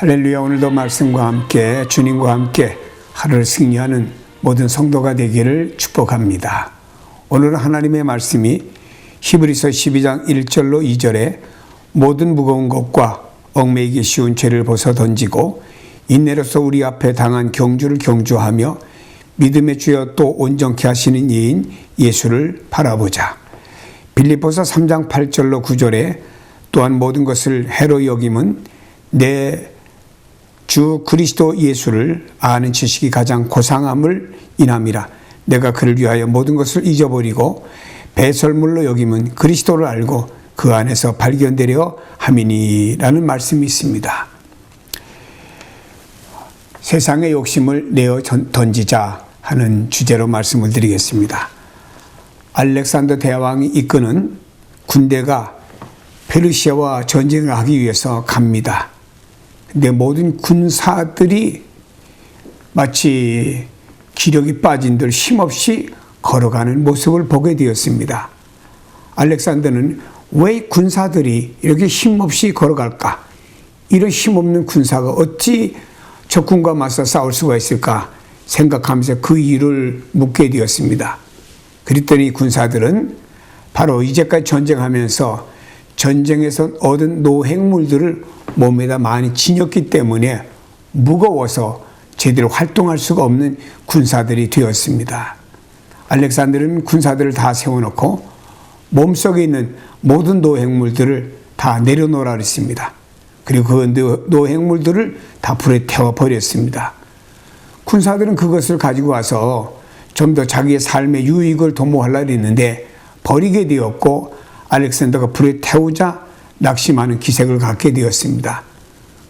할렐루야 오늘도 말씀과 함께 주님과 함께 하루를 승리하는 모든 성도가 되기를 축복합니다. 오늘은 하나님의 말씀이 히브리서 12장 1절로 2절에 모든 무거운 것과 얽매이기 쉬운 죄를 벗어 던지고 인내로서 우리 앞에 당한 경주를 경주하며 믿음의 주여 또 온전케 하시는 이인 예수를 바라보자. 빌립보서 3장 8절로 9절에 또한 모든 것을 해로 여김은 내 주 그리스도 예수를 아는 지식이 가장 고상함을 인함이라. 내가 그를 위하여 모든 것을 잊어버리고 배설물로 여김은 그리스도를 알고 그 안에서 발견되려 함이니라는 말씀이 있습니다. 세상의 욕심을 내어 던지자 하는 주제로 말씀을 드리겠습니다. 알렉산더 대왕이 이끄는 군대가 페르시아와 전쟁을 하기 위해서 갑니다. 근데 모든 군사들이 마치 기력이 빠진 들 힘없이 걸어가는 모습을 보게 되었습니다. 알렉산더는 왜 군사들이 이렇게 힘없이 걸어갈까? 이런 힘없는 군사가 어찌 적군과 맞서 싸울 수가 있을까? 생각하면서 그 이유를 묻게 되었습니다. 그랬더니 군사들은 바로 이제까지 전쟁하면서 전쟁에서 얻은 노획물들을 몸에다 많이 지녔기 때문에 무거워서 제대로 활동할 수가 없는 군사들이 되었습니다. 알렉산더는 군사들을 다 세워놓고 몸속에 있는 모든 노획물들을 다 내려놓으라 그랬습니다. 그리고 그 노획물들을 다 불에 태워 버렸습니다. 군사들은 그것을 가지고 와서 좀 더 자기의 삶의 유익을 도모하려 했는데 버리게 되었고 알렉산더가 불에 태우자 낙심하는 기색을 갖게 되었습니다.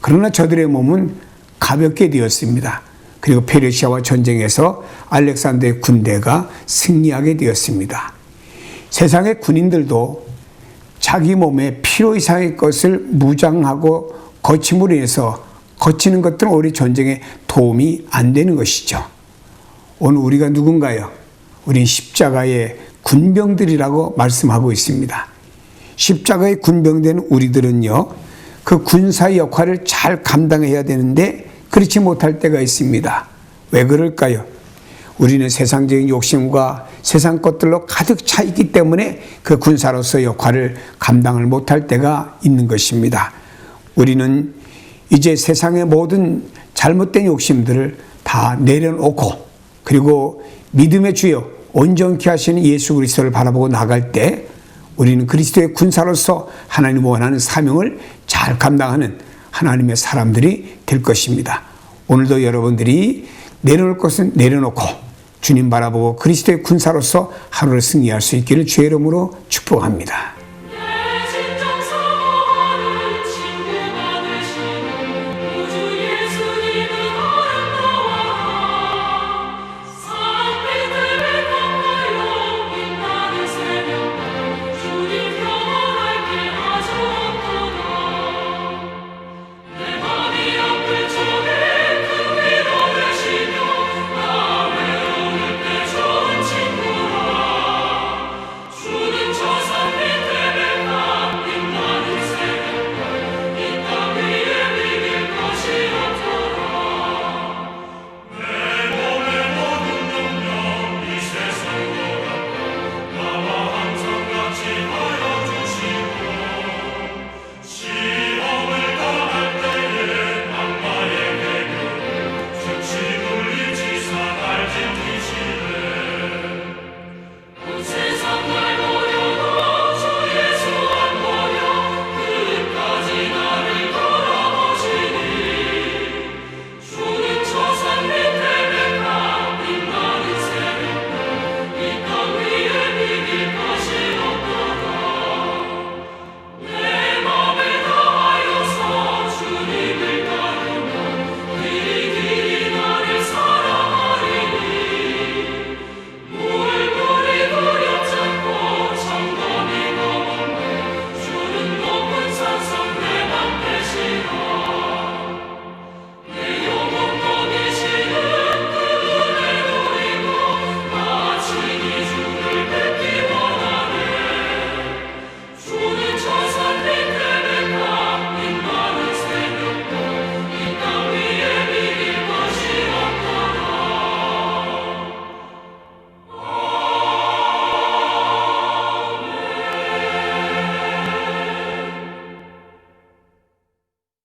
그러나 저들의 몸은 가볍게 되었습니다. 그리고 페르시아와 전쟁에서 알렉산더의 군대가 승리하게 되었습니다. 세상의 군인들도 자기 몸에 필요 이상의 것을 무장하고 거침으로 인해서 거치는 것들은 우리 전쟁에 도움이 안 되는 것이죠. 오늘 우리가 누군가요? 우리 십자가의 군병들이라고 말씀하고 있습니다. 십자가의 군병된 우리들은요, 그 군사의 역할을 잘 감당해야 되는데 그렇지 못할 때가 있습니다. 왜 그럴까요? 우리는 세상적인 욕심과 세상 것들로 가득 차 있기 때문에 그 군사로서 역할을 감당을 못할 때가 있는 것입니다. 우리는 이제 세상의 모든 잘못된 욕심들을 다 내려놓고 그리고 믿음의 주여 온전케 하시는 예수 그리스도를 바라보고 나갈 때 우리는 그리스도의 군사로서 하나님 원하는 사명을 잘 감당하는 하나님의 사람들이 될 것입니다. 오늘도 여러분들이 내려놓을 것은 내려놓고 주님 바라보고 그리스도의 군사로서 하루를 승리할 수 있기를 주의 이름으로 축복합니다.